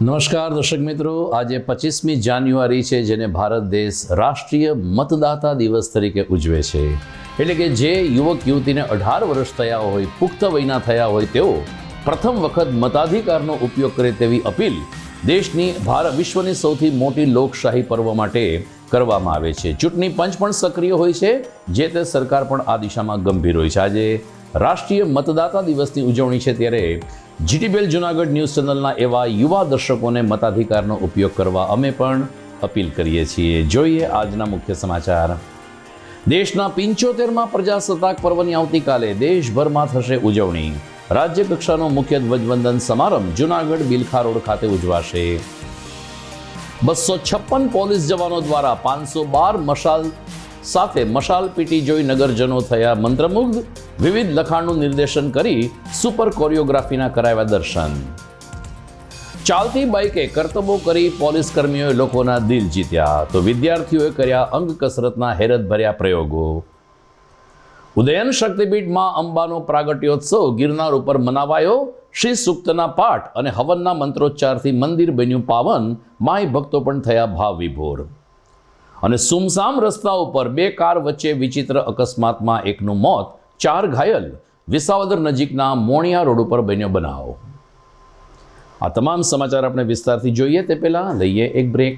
નમસ્કાર, દર્શક મિત્રો. આજે પચીસમી જાન્યુઆરી છે, જેને ભારત દેશ રાષ્ટ્રીય મતદાતા દિવસ તરીકે ઉજવે છે. એટલે કે જે યુવક, યુવતીને અઢાર વર્ષ થયા હોય, પુખ્ત વયના થયા હોય, તેઓ પ્રથમ વખત મતાધિકારનો ઉપયોગ કરે તેવી અપીલ દેશની, ભારત વિશ્વની સૌથી મોટી લોકશાહી પર્વ માટે કરવામાં આવે છે. ચૂંટણી પંચ પણ સક્રિય હોય છે, જે તે સરકાર પણ આ દિશામાં ગંભીર હોય છે. આજે રાષ્ટ્રીય મતદાતા દિવસની ઉજવણી છે ત્યારે જીટીબેલ જુનાગઢ ન્યૂઝ ચેનલના એવા યુવા દર્શકોને મતાધિકારનો ઉપયોગ કરવા અમે પણ અપીલ કરીએ છીએ. જોઈએ આજના મુખ્ય સમાચાર. દેશના પિંચોતેરમાં પ્રજાસત્તાક પર્વની આવતીકાલે દેશભરમાં થશે ઉજવણી. રાજ્ય કક્ષાનો મુખ્ય ધ્વજવંદન સમારંભ જુનાગઢ બિલખા રોડ ખાતે ઉજવાશે. બસો છપ્પન પોલીસ જવાનો દ્વારા પાંચસો બાર મશાલ સાથે મશાલ પીટી જોઈ નગરજનો થયા મંત્રમુગ્ધ. વિવિધ લખાણનું નિર્દેશન કરી સુપર કોરિયોગ્રાફીના કરાવ્યા દર્શન. ચાલતી બાઇકે કરતબો કરી પોલીસ કર્મીઓએ લોકોના દિલ જીત્યા તો વિદ્યાર્થીઓએ કર્યા અંગ કસરતના હેરતભર્યા પ્રયોગો. ઉદયન શક્તિપીઠમાં અંબાનો પ્રાગટ્યોત્સવ ગિરનાર ઉપર મનાવાયો. શ્રી સૂક્તના પાઠ અને હવનના મંત્રોચ્ચારથી મંદિર બન્યું પાવન. માય ભક્તો પણ થયા ભાવ વિભોર. અને સુમસામ રસ્તા ઉપર બે કાર વચ્ચે વિચિત્ર અકસ્માતમાં એકનું મોત ચાર ઘાયલ વિસાવદર નજીકના મોણિયા રોડ ઉપર બન્યો બનાવ. આ તમામ સમાચાર આપણે વિસ્તારથી જોઈએ તે પહેલાં લઈએ એક બ્રેક.